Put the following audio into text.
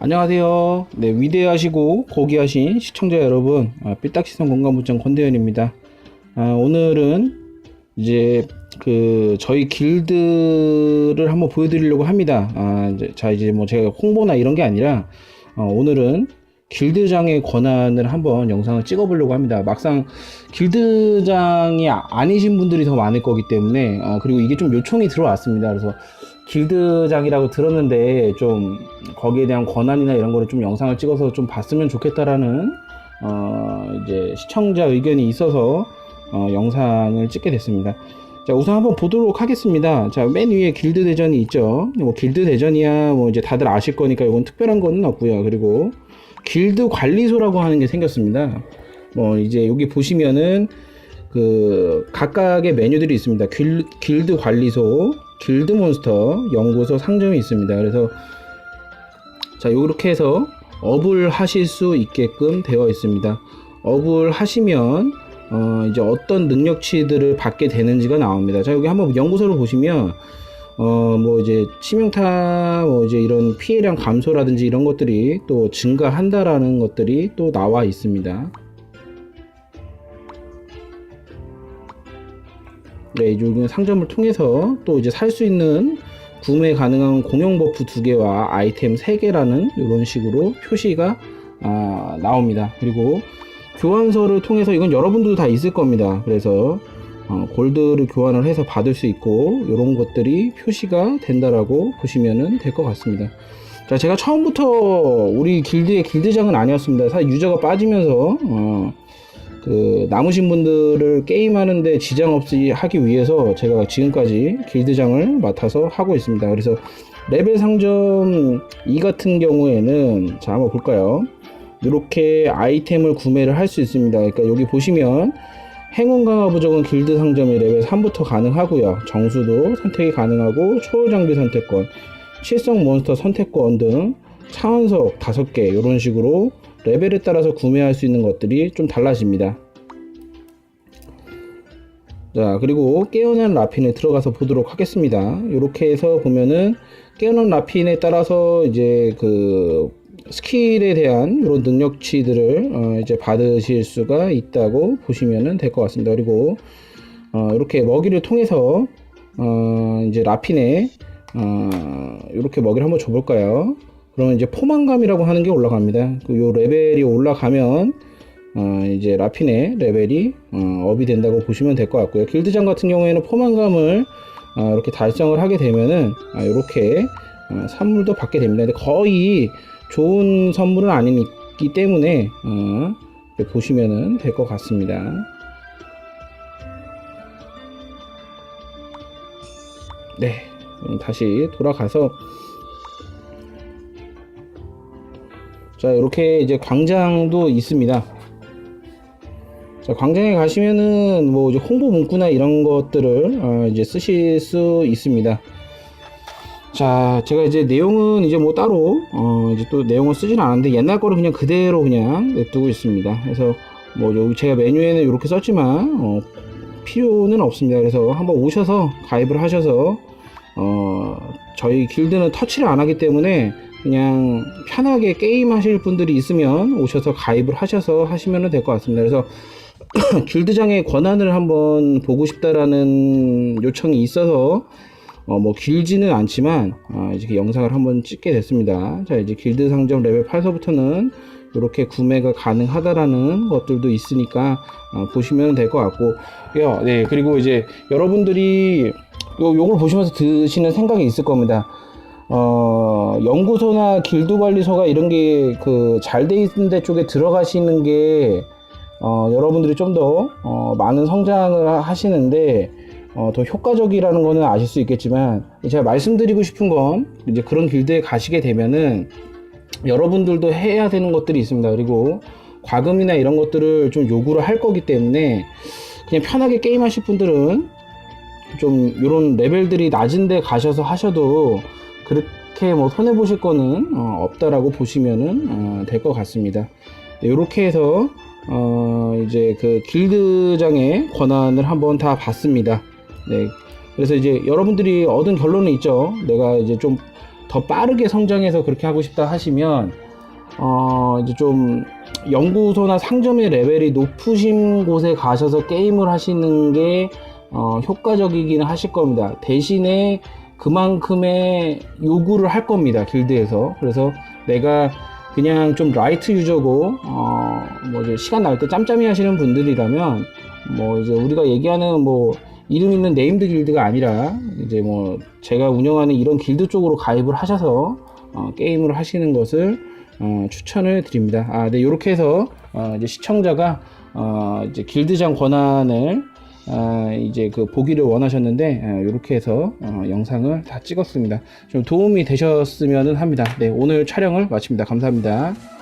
안녕하세요. 네, 위대하시고 고귀하신 시청자 여러분, 아, 삐딱시선 공간부장 권대현입니다. 아, 오늘은 이제 그 저희 길드를 한번 보여드리려고 합니다. 아, 이제, 자 이제 뭐 제가 홍보나 이런 게 아니라 어, 오늘은 길드장의 권한을 한번 영상을 찍어보려고 합니다. 막상 길드장이 아- 아니신 분들이 더 많을 거기 때문에 어, 그리고 이게 좀 요청이 들어왔습니다. 그래서 길드장이라고 들었는데 좀 거기에 대한 권한이나 이런 거를 좀 영상을 찍어서 좀 봤으면 좋겠다라는 어 이제 시청자 의견이 있어서 어 영상을 찍게 됐습니다. 자 우선 한번 보도록 하겠습니다. 자맨 위에 길드 대전이 있죠. 뭐 길드 대전이야 뭐 이제 다들 아실 거니까 이건 특별한 거는 없고요. 그리고 길드 관리소라고 하는 게 생겼습니다. 뭐 이제 여기 보시면은 그 각각의 메뉴들이 있습니다. 길, 길드 관리소, 길드 몬스터, 연구소, 상점이 있습니다. 그래서 자 이렇게 해서 업을 하실 수 있게끔 되어 있습니다. 업을 하시면 어, 이제 어떤 능력치들을 받게 되는지가 나옵니다. 자 여기 한번 연구소를 보시면 어 뭐 이제 치명타 뭐 이제 이런 피해량 감소라든지 이런 것들이 또 증가한다라는 것들이 또 나와 있습니다. 네, 여기 상점을 통해서 또 이제 살 수 있는 구매 가능한 공용 버프 두 개와 아이템 세 개라는 이런 식으로 표시가 아, 나옵니다. 그리고 교환서를 통해서 이건 여러분들도 다 있을 겁니다. 그래서 어, 골드를 교환을 해서 받을 수 있고 이런 것들이 표시가 된다라고 보시면 될 것 같습니다. 자, 제가 처음부터 우리 길드의 길드장은 아니었습니다. 사실 유저가 빠지면서 어, 그 남으신 분들을 게임하는데 지장 없이 하기 위해서 제가 지금까지 길드장을 맡아서 하고 있습니다. 그래서 레벨 상점 2 같은 경우에는 자 한번 볼까요? 이렇게 아이템을 구매를 할 수 있습니다. 그러니까 여기 보시면 행운 강화 부족은 길드 상점이 레벨 3부터 가능하고요. 정수도 선택이 가능하고 초월 장비 선택권, 실성 몬스터 선택권 등 차원석 5개 이런 식으로 레벨에 따라서 구매할 수 있는 것들이 좀 달라집니다. 자, 그리고 깨어난 라핀에 들어가서 보도록 하겠습니다. 이렇게 해서 보면은 깨어난 라핀에 따라서 이제 그 스킬에 대한 이런 능력치들을 어 이제 받으실 수가 있다고 보시면 될것 같습니다. 그리고 어 이렇게 먹이를 통해서 어 이제 라핀에 어 이렇게 먹이를 한번 줘볼까요? 그러면 이제 포만감이라고 하는 게 올라갑니다. 그요 레벨이 올라가면 어 이제 라핀의 레벨이 어 업이 된다고 보시면 될 것 같고요. 길드장 같은 경우에는 포만감을 어 이렇게 달성을 하게 되면은 아 이렇게 어 선물도 받게 됩니다. 근데 거의 좋은 선물은 아니기 때문에 어 보시면은 될 것 같습니다. 네, 다시 돌아가서 자 이렇게 이제 광장도 있습니다. 자 광장에 가시면은 뭐 이제 홍보 문구나 이런 것들을 어, 이제 쓰실 수 있습니다. 자 제가 이제 내용은 이제 뭐 따로 어, 이제 또 내용을 쓰진 않았는데 옛날 거를 그냥 그대로 그냥 냅두고 있습니다. 그래서 뭐 여기 제가 메뉴에는 이렇게 썼지만 어, 필요는 없습니다. 그래서 한번 오셔서 가입을 하셔서 어, 저희 길드는 터치를 안 하기 때문에 그냥 편하게 게임 하실 분들이 있으면 오셔서 가입을 하셔서 하시면 될 것 같습니다. 그래서 길드장의 권한을 한번 보고 싶다라는 요청이 있어서 어, 뭐 길지는 않지만 어, 이제 그 영상을 한번 찍게 됐습니다. 자 이제 길드 상점 레벨 8서부터는 이렇게 구매가 가능하다라는 것들도 있으니까 어, 보시면 될 것 같고 요, 네 그리고 이제 여러분들이 요, 요걸 보시면서 드시는 생각이 있을 겁니다. 어, 연구소나 길드 관리소가 이런 게 그 잘 돼 있는 데 쪽에 들어가시는 게 어, 여러분들이 좀더 어, 많은 성장을 하- 하시는데 어, 더 효과적이라는 거는 아실 수 있겠지만 제가 말씀드리고 싶은 건 이제 그런 길드에 가시게 되면은 여러분들도 해야 되는 것들이 있습니다. 그리고 과금이나 이런 것들을 좀 요구를 할 거기 때문에 그냥 편하게 게임하실 분들은 좀 이런 레벨들이 낮은 데 가셔서 하셔도 그렇게 뭐 손해 보실 거는 어, 없다라고 보시면은 어, 될 것 같습니다. 이렇게 해서 어, 이제 그 길드장의 권한을 한번 다 봤습니다. 네. 그래서 이제 여러분들이 얻은 결론은 있죠. 내가 이제 좀 더 빠르게 성장해서 그렇게 하고 싶다 하시면 어 이제 좀 연구소나 상점의 레벨이 높으신 곳에 가셔서 게임을 하시는 게 어, 효과적이기는 하실 겁니다. 대신에 그만큼의 요구를 할 겁니다. 길드에서. 그래서 내가 그냥 좀 라이트 유저고 어, 뭐 이제 시간 날 때 짬짬이 하시는 분들이라면 뭐 이제 우리가 얘기하는 뭐 이름 있는 네임드 길드가 아니라 이제 뭐 제가 운영하는 이런 길드 쪽으로 가입을 하셔서 어, 게임을 하시는 것을 어, 추천을 드립니다. 아, 네, 이렇게 해서 어, 이제 시청자가 어, 이제 길드장 권한을 아, 이제 그 보기를 원하셨는데 이렇게 해서 어, 영상을 다 찍었습니다. 좀 도움이 되셨으면 합니다. 네, 오늘 촬영을 마칩니다. 감사합니다.